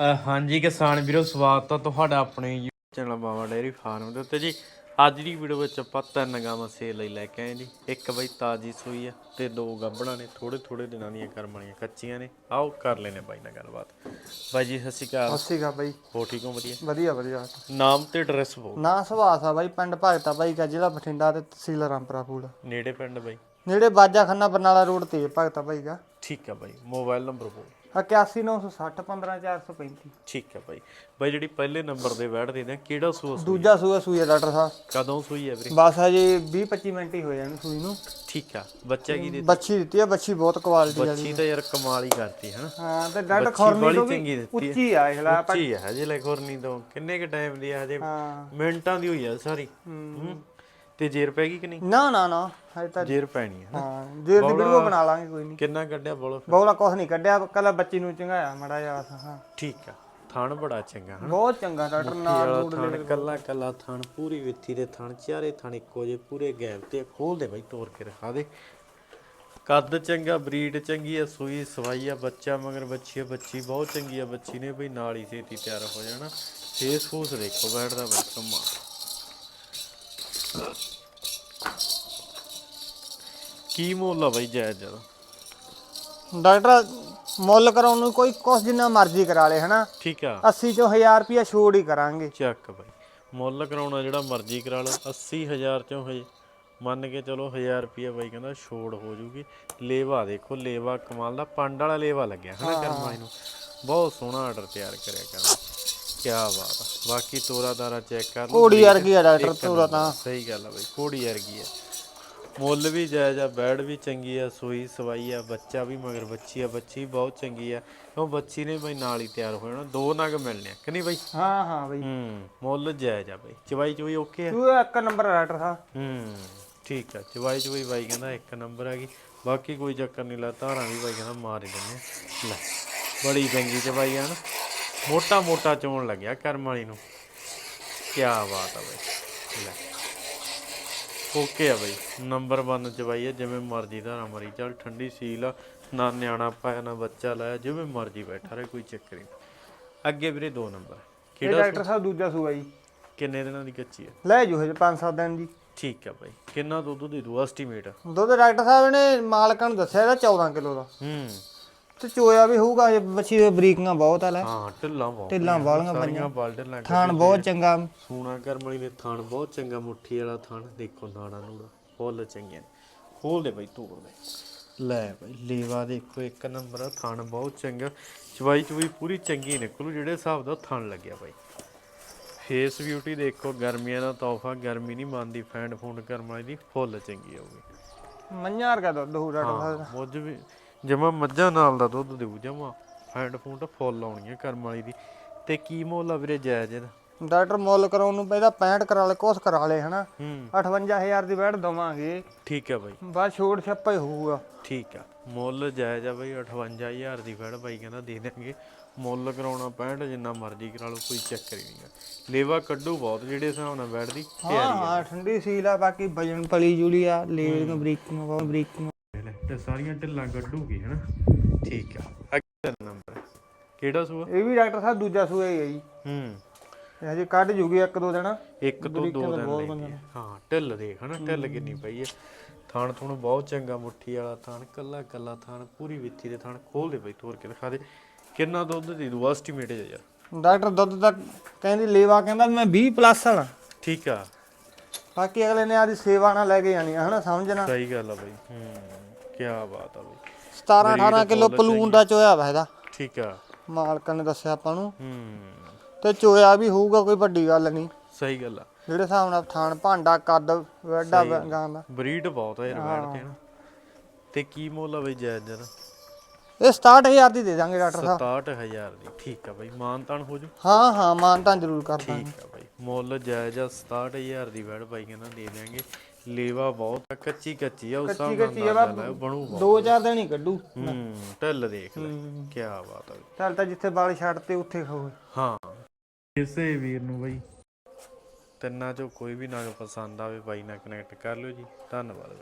ਹਾਂਜੀ ਕਿਸਾਨ ਵੀਰੋ ਸਵਾਗਤ ਹੈ ਤੁਹਾਡਾ ਆਪਣੇ YouTube channel Bawa dairy farm ਦੇ ਉੱਤੇ ਜੀ। ਅੱਜ ਦੀ ਵੀਡੀਓ ਵਿੱਚ ਆਪਾਂ ਤਿੰਨ ਗਾਵਾਂ ਸੇਲ ਲਈ ਲੈ ਕੇ ਆਏ ਜੀ। ਇੱਕ ਬਈ ਤਾਜੀ ਸੂਈ ਆ ਤੇ ਦੋ ਗੱਭਣਾਂ ਨੇ ਥੋੜੇ ਥੋੜੇ ਦਿਨਾਂ ਦੀਆਂ ਕਰਮ ਵਾਲੀਆਂ ਕੱਚੀਆਂ ਨੇ। ਆਓ ਕਰ ਲੈਨੇ ਬਾਈ ਨਾਲ ਗੱਲਬਾਤ। ਬਾਈ ਜੀ ਸਤਿ ਸ਼੍ਰੀ ਅਕਾਲ। ਅੱਸੀਗਾ ਬਾਈ। ਹੋ ਠੀਕ ਹੋ? ਵਧੀਆ। ਵਧੀਆ ਵਧੀਆ। ਨਾਮ ਤੇ ਐਡਰੈਸ ਬੋਲ। ਨਾ ਸੁਭਾਸ ਆ ਬਾਈ ਪਿੰਡ ਭਗਤਾ ਬਾਈ ਕਾ ਜ਼ਿਲ੍ਹਾ ਬਠਿੰਡਾ ਤੇ ਤਹਿਸੀਲ ਰਾਮਪੁਰਾ ਫੂਲ। ਨੇੜੇ ਪਿੰਡ ਬਾਈ? ਨੇੜੇ ਬਾਜਾ ਖੰਨਾ ਬਰਨਾਲਾ ਰੋਡ ਤੇ ਭਗਤਾ ਬਾਈ ਕਾ। ਠੀਕ ਆ ਬਾਈ ਮੋਬਾਈਲ ਨੰਬਰ ਬੋਲ। 81960 15435 ਠੀਕ ਆ ਬਾਈ ਬਾਈ ਜਿਹੜੀ ਪਹਿਲੇ ਨੰਬਰ ਦੇ ਬੈਠਦੇ ਨੇ ਕਿਹੜਾ ਸੂਆ ਸੂਈ? ਦੂਜਾ ਸੂਆ ਸੂਈ ਆ ਡਾਕਟਰ ਸਾਹਿਬ। ਕਦੋਂ ਸੂਈ ਹੈ ਵੀਰੇ? ਬਸ ਹਜੇ 20 25 ਮਿੰਟ ਹੀ ਹੋਏ ਹਨ ਸੂਈ ਨੂੰ। ਠੀਕ ਆ। ਬੱਚਾ ਕੀ ਦੇ ਬੱਚੀ ਦਿੱਤੀ ਆ ਬੱਚੀ ਬਹੁਤ ਕੁਆਲਿਟੀ ਵਾਲੀ ਬੱਚੀ ਤਾਂ ਯਾਰ ਕਮਾਲ ਹੀ ਕਰਤੀ ਹਨਾ ਹਾਂ ਤੇ ਡਾਕਟਰ ਬੱਚੀ ਖੌਰਨੀ ਬੜੀ ਤੋਂ ਚੰਗੀ ਵੀ ਦਿੱਤੀ ਹੈ। ਉੱਚੀ ਆ ਇਹ ਲਾ ਉੱਚੀ ਹੈ ਹਜੇ ਲੈ ਖੁਰਨੀ ਤੋਂ। ਕਿੰਨੇ ਕ ਟਾਈਮ ਦੀ ਹੈ ਹਜੇ ਹਾਂ। ਮਿੰਟਾਂ ਦੀ ਹੋਈ ਆ ਸਾਰੀ। ਹੂੰ। ਤੇ ਜੇਰ ਪੈ ਗਈ ਕਿ ਨਹੀਂ? ਨਾ ਨਾ ਨਾ ਹਜੇ ਤਾਂ ਜੇਰ ਪੈਣੀ ਹੈ ਨਾ। ਹਾਂ ਜੇ ਦੀ ਵੀਡੀਓ ਬਣਾ ਲਾਂਗੇ ਕੋਈ ਨਹੀਂ। ਕਿੰਨਾ ਕੱਢਿਆ ਬੋਲੋ ਬੋਲਾ ਕੁਛ ਨਹੀਂ ਕੱਢਿਆ ਕੱਲਾ ਬੱਚੀ ਨੂੰ ਚੰਗਾਇਆ ਮੜਾ ਜਾ ਹਾਂ। ਠੀਕ ਆ ਥਣ ਬੜਾ ਚੰਗਾ ਹਨਾ? ਬਹੁਤ ਚੰਗਾ ਡਾਕਟਰ ਨਾਲ ਵਾਲਾ ਥਣ ਕੱਲਾ। ਕੱਲਾ ਥਣ ਪੂਰੀ ਵਿੱਥੀ ਦੇ ਥਣ ਚਾਰੇ ਥਣ ਇੱਕੋ ਜੇ ਪੂਰੇ ਗੈਪ ਤੇ ਖੋਲ ਦੇ ਬਾਈ ਤੋੜ ਕੇ ਰਖਾ ਦੇ। ਕੱਦ ਚੰਗਾ ਬਰੀਡ ਚੰਗੀ ਆ ਸੂਈ ਸਵਾਈ ਆ ਬੱਚਾ ਮਗਰ ਬੱਚੀ ਆ ਬੱਚੀ ਬਹੁਤ ਚੰਗੀ ਆ ਬੱਚੀ ਨੇ ਬਈ ਨਾਲ ਹੀ ਛੇਤੀ ਤਿਆਰ ਹੋ ਜਾਣਾ। ਫੇਸ ਫੂਸ ਦੇਖੋ ਬੈਠਦਾ ਬਈ ਕਮਾ ਕੀ ਮੁੱਲ ਆ ਬਈ ਜਾਇਜ਼ ਜ਼ਿਆਦਾ ਡਾਕਟਰ ਮੁੱਲ ਕਰਾਉਣ ਨੂੰ ਕੋਈ ਕੁਛ ਜਿੰਨਾ ਮਰਜ਼ੀ ਕਰਾ ਲੇ ਹਨਾ? ਠੀਕ ਆ। 80 ਚੋਂ 1000 ਰੁਪਿਆ ਛੋੜ ਹੀ ਕਰਾਂਗੇ। ਚੱਕ ਬਾਈ। ਮੁੱਲ ਕਰਾਉਣਾ ਜਿਹੜਾ ਮਰਜ਼ੀ ਕਰਾ ਲਓ 80000 ਚੋਂ ਹਜੇ ਮੰਨ ਕੇ ਚਲੋ 1000 ਰੁਪਿਆ ਬਾਈ ਕਹਿੰਦਾ ਛੋੜ ਹੋ ਜੂਗੀ। ਲੇਵਾ ਦੇਖੋ ਲੇਵਾ ਕਮਾਲ ਦਾ ਪੰਡ ਵਾਲਾ ਲੇਵਾ ਲੱਗਿਆ ਹਨਾ ਕਰਮਾਈ ਨੂੰ ਬਹੁਤ ਸੋਹਣਾ ਆਰਡਰ ਤਿਆਰ ਕਰਿਆ ਕਰਨਾ। ਕੀ ਬਾਤ ਆ। ਬਾਕੀ ਤੋਰਾ ਤਾਰਾ ਚੈੱਕ ਕਰ ਲਓ ਘੋੜੀ ਵਰਗੀ ਆ ਡਾਕਟਰ ਤੋਰਾ ਤਾਂ। ਸਹੀ ਗੱਲ ਆ ਬਾਈ ਘੋੜੀ ਵਰਗੀ ਆ। ਮੁੱਲ ਵੀ ਜਾਇਜ਼ ਆ ਬੈੜ ਵੀ ਚੰਗੀ ਆ ਸੂਈ ਸਵਾਈ ਆ ਬੱਚਾ ਵੀ ਮਗਰ ਬੱਚੀ ਆ ਬੱਚੀ ਬਹੁਤ ਚੰਗੀ ਆ। ਉਹ ਬੱਚੀ ਨੇ ਬਾਈ ਨਾਲ ਹੀ ਤਿਆਰ ਹੋ ਜਾਣਾ ਦੋ ਨਗ ਮਿਲਣੇ ਆ ਕਿ ਨਹੀਂ ਬਾਈ? ਹਾਂ ਹਾਂ ਬਈ। ਹੂੰ ਮੁੱਲ ਜਾਇਜ਼ ਆ ਬਾਈ ਚਵਾਈ ਚਵਾਈ ਓਕੇ ਆ? ਤੂੰ ਇੱਕ ਨੰਬਰ ਡਾਕਟਰ ਸਾਹਿਬ। ਹੂੰ ਠੀਕ ਆ ਚਵਾਈ ਚਵਾਈ ਬਾਈ ਕਹਿੰਦਾ ਇੱਕ ਨੰਬਰ ਆ ਗਈ। ਬਾਕੀ ਕੋਈ ਚੱਕਰ ਨਹੀਂ ਲਾ ਧਾਰਾਂ ਵੀ ਬਾਈ ਕਹਿੰਦਾ ਮਾਰ ਹੀ ਦਿੰਦੇ। ਲੈ ਬੜੀ ਚੰਗੀ ਚਵਾਈ ਆ ਨਾ। ਮੋਟਾ ਮੋਟਾ ਚੋਣ ਲੱਗਿਆ ਕਰਮ ਵਾਲੀ ਨੂੰ। ਕੀ ਬਾਤ ਆ ਬਾਈ ਲੈ। ਓਕੇ ਆ ਬਾਈ। ਨੰਬਰ 1 ਚਵਾਈ ਆ ਜਿਵੇਂ ਮਰਜ਼ੀ ਧਾਰਾਂ ਮਰੀ ਚੱਲ ਠੰਡੀ ਸੀਲ ਆ ਨਾ ਨਿਆਣਾ ਪਾਇਆ ਨਾ ਬੱਚਾ ਲਾਇਆ ਜਿਵੇਂ ਮਰਜ਼ੀ ਬੈਠਾ ਰਹੇ ਕੋਈ ਚੱਕਰ ਨਹੀਂ ਅੱਗੇ ਵੀਰੇ ਦੋ ਨੰਬਰ ਇਹ ਕਿਹੜਾ ਡਾਕਟਰ ਸਾਹਿਬ ਦੂਜਾ ਸੂਆ ਜੀ ਕਿੰਨੇ ਦਿਨਾਂ ਦੀ ਕੱਚੀ ਆ? ਲੈ ਜੂ ਹਜੇ 5-7 ਦਿਨ ਜੀ ਠੀਕ ਆ ਬਾਈ। ਕਿੰਨਾ ਦੁੱਧ ਦੇ ਦੂ? ਐਸਟੀਮੇਟ ਦੁੱਧ ਡਾਕਟਰ ਸਾਹਿਬ ਨੇ ਮਾਲਕਾਂ ਨੂੰ ਦੱਸਿਆ ਇਹਦਾ 14 ਕਿਲੋ ਦਾ। ਹੂੰ। ਤੇ ਚੋਇਆ ਵੀ ਹੋਊਗਾ ਇਹ ਬੱਚੀ ਦੇ ਬਰੀਕਾਂ ਬਹੁਤ ਆ ਲੈ। ਹਾਂ ਢਿੱਲਾਂ ਬਹੁਤ ਢਿੱਲਾਂ ਵਾਲੀਆਂ ਸਾਰੀਆਂ ਬਾਲਟਰ ਲੱਗ ਥਾਣ ਬਹੁਤ ਚੰਗਾ। ਸੂਣਾ ਕਰਮਲੀ ਨੇ ਥਾਣ ਬਹੁਤ ਚੰਗਾ ਮੁੱਠੀ ਵਾਲਾ ਥਾਣ ਦੇਖੋ ਨਾੜਾ ਨੂੜਾ ਫੁੱਲ ਚੰਗੀਆਂ ਖੋਲ ਦੇ ਬਾਈ ਤੋੜ ਦੇ। ਲੈ ਬਾਈ ਲੇਵਾ ਦੇਖੋ ਇੱਕ ਨੰਬਰ ਆ ਥਾਣ ਬਹੁਤ ਚੰਗਾ। ਚਵਾਈ ਚਵਾਈ ਪੂਰੀ ਚੰਗੀ ਨਿਕਲੂ ਜਿਹੜੇ ਹਿਸਾਬ ਦਾ ਥਾਣ ਲੱਗਿਆ ਬਾਈ। ਫੇਸ ਬਿਊਟੀ ਦੇਖੋ ਗਰਮੀਆਂ ਦਾ ਤੋਹਫਾ ਗਰਮੀ ਨਹੀਂ ਮੰਨਦੀ ਫੈਂਡ ਫੂੰਡ ਕਰਮਾਈ ਦੀ ਫੁੱਲ ਚੰਗੀ ਹੋਊਗੀ। ਮੰਝਾਂ ਵਰਗਾ ਦੁੱਧ ਹੋਊ ਡਾਕਟਰ ਸਾਹਿਬ ਹਾਂ ਮੁੱਝ ਵੀ ਜਮਾ ਮੱਝਾਂ ਨਾਲ ਦਾ ਦੁੱਧ ਦੇਊ ਜਮਾ। ਫੈਂਡ ਫੂੰਡ ਫੁੱਲ ਆਉਣੀ ਆ ਕਰਮ ਵਾਲੀ ਦੀ। ਤੇ ਕੀ ਮੁੱਲ ਆ ਵੀਰੇ ਜਾਇਜ਼ ਇਹਦਾ? ਡਾਕਟਰ ਮੁੱਲ ਕਰਾਉਣ ਨੂੰ ਪਹਿਲਾਂ 65 ਕਰਾ ਲੈ ਕੁਛ ਕਰਾ ਲੈ ਹਨਾ। ਹੂੰ। 58000 ਦੀ ਬੈਠ ਦਵਾਂਗੇ। ਠੀਕ ਆ ਬਾਈ। ਬਸ ਛੋੜ ਛੱਪਾ ਹੀ ਹੋਊਗਾ। ਠੀਕ ਆ। ਮੁੱਲ ਜਾਇਜ਼ ਆ ਬਾਈ 58000 ਦੀ ਫੜ ਬਾਈ ਕਹਿੰਦਾ ਦੇ ਦੇਣਗੇ। ਮੁੱਲ ਕਰਾਉਣਾ 65 ਜਿੰਨਾ ਮਰਜ਼ੀ ਕਰਾ ਲਓ ਕੋਈ ਚੱਕਰ ਹੀ ਨਹੀਂਗਾ। ਲੇਵਾ ਕੱਢੂ ਬਹੁਤ ਜਿਹੜੇ ਹਿਸਾਬ ਨਾਲ ਬੈਠਦੀ ਹਾਂ ਹਾਂ ਠੰਡੀ ਸੀਲ ਆ ਬਾਕੀ ਵਜਨ ਪਲੀ ਜੁਲੀ ਆ ਲੇਵੀਆਂ ਬਰੀਕਾਂ ਬਹੁਤ ਬਰੀਕਾਂ ਤੇ ਸਾਰੀਆਂ ਢਿੱਲਾਂ ਕੱਢੂਗੀ ਹਨਾ? ਠੀਕ ਆ। ਅੱਗੇ ਨੰਬਰ ਕਿਹੜਾ ਸੂਆ? ਇਹ ਵੀ ਡਾਕਟਰ ਸਾਹਿਬ ਦੂਜਾ ਸੂਆ ਹੀ ਹੈ ਜੀ। ਹੂੰ। ਇਹ ਹਜੇ ਕੱਢ ਜੂਗੀ ਇੱਕ ਦੋ ਦਿਨ। ਇੱਕ ਤੋਂ ਦੋ ਦਿਨ ਲੈਂਦੀ। ਹਾਂ ਢਿੱਲ ਦੇਖ ਹਨਾ? ਢਿੱਲ ਕਿੰਨੀ ਪਈ ਹੈ ਥਾਣ ਥੁਣ ਬਹੁਤ ਚੰਗਾ ਮੁੱਠੀ ਵਾਲਾ ਥਾਣ ਕੱਲਾ ਕੱਲਾ ਥਾਣ ਪੂਰੀ ਵਿੱਥੀ ਦੇ ਥਾਣ ਖੋਲ ਦੇ ਬਈ ਤੋੜ ਕੇ ਦਿਖਾ ਦੇ। ਕਿੰਨਾ ਦੁੱਧ ਦੇ ਦੂ ਐਸਟੀਮੇਟ ਹੈ ਯਾਰ। ਡਾਕਟਰ ਦੁੱਧ ਦਾ ਕਹਿੰਦੀ ਲੇਵਾ ਕਹਿੰਦਾ ਮੈਂ 20 ਪਲੱਸ ਆਣਾ ਠੀਕ ਆ। ਬਾਕੀ ਅਗਲੇ ਨੇ ਆਦੀ ਸੇਵਾ ਨਾਲ ਲੈ ਕੇ ਜਾਣੀ ਆ ਹਨਾ? ਸਮਝਣਾ ਸਹੀ ਗੱਲ ਆ ਬਈ। ਹੂੰ। ਕੀ ਬਾਤ ਆ ਬਈ। 17 18 ਕਿਲੋ ਪਲੂਨ ਦਾ ਚੋਇਆ ਵਾ ਇਹਦਾ। ਠੀਕ ਆ। ਮਾਲਕਾਂ ਨੇ ਦੱਸਿਆ ਆਪਾਂ ਨੂੰ। ਹੂੰ। ਤੇ ਚੋਇਆ ਵੀ ਹੋਊਗਾ ਕੋਈ ਵੱਡੀ ਗੱਲ ਨਹੀਂ। ਸਹੀ ਗੱਲ ਆ। ਜਿਹੜੇ ਹਿਸਾਬ ਨਾਲ ਥਾਣ ਭਾਂਡਾ ਕੱਦ ਵੱਡਾ ਗਾਂ ਦਾ। ਬਰੀਡ ਬਹੁਤ ਆ ਯਾਰ ਬੈਠ ਤੇ ਨਾ। ਤੇ ਕੀ ਮੁੱਲ ਆ ਬਈ ਜਾਇਜ਼ ਜਰਾ ਇਹ 67000 ਦੀ ਦੇ ਦਾਂਗੇ ਡਾਕਟਰ ਸਾਹਿਬ। 67000 ਦੀ ਠੀਕ ਆ ਬਈ। ਮਾਨਤਾਨ ਹੋ ਜੂ? ਹਾਂ ਹਾਂ ਮਾਨ ਤਾਂ ਜ਼ਰੂਰ ਕਰ ਦਾਂਗੇ। ਠੀਕ ਆ ਬਾਈ ਮੁੱਲ ਜਾਇਜ਼ ਆ 67000 ਦੀ ਵੈੜ ਬਾਈ ਕਹਿੰਦਾ ਦੇ ਦਿਆਂਗੇ। ਲੇਵਾ ਬਹੁਤ ਆ ਕੱਚੀ ਕੱਚੀ ਆ ਉਸ ਹਿਸਾਬ ਨਾਲ ਕੱਚੀ ਆ ਅੰਦਾਜ਼ਾ ਲਾਇਓ, ਬਣੂ ਬਹੁਤ। ਦੋ ਚਾਰ ਦਿਨ ਹੀ ਕੱਢੂ। ਹੂੰ ਢਿੱਲ ਦੇਖ ਲੈ ਕੀ ਬਾਤ ਆ। ਬਈ ਚੱਲ ਤਾਂ ਜਿੱਥੇ ਵਾਲ ਛੱਡਤੇ ਉੱਥੇ ਖਾਓ। ਹਾਂ। ਕਿਸੇ ਵੀਰ ਨੂੰ ਬਾਈ। ਤਿੰਨਾਂ ਚੋਂ ਕੋਈ ਵੀ ਨਾ ਪਸੰਦ ਆਵੇ ਬਾਈ ਨਾਲ ਕਨੈਕਟ ਕਰ ਲਿਓ ਜੀ। ਧੰਨਵਾਦ।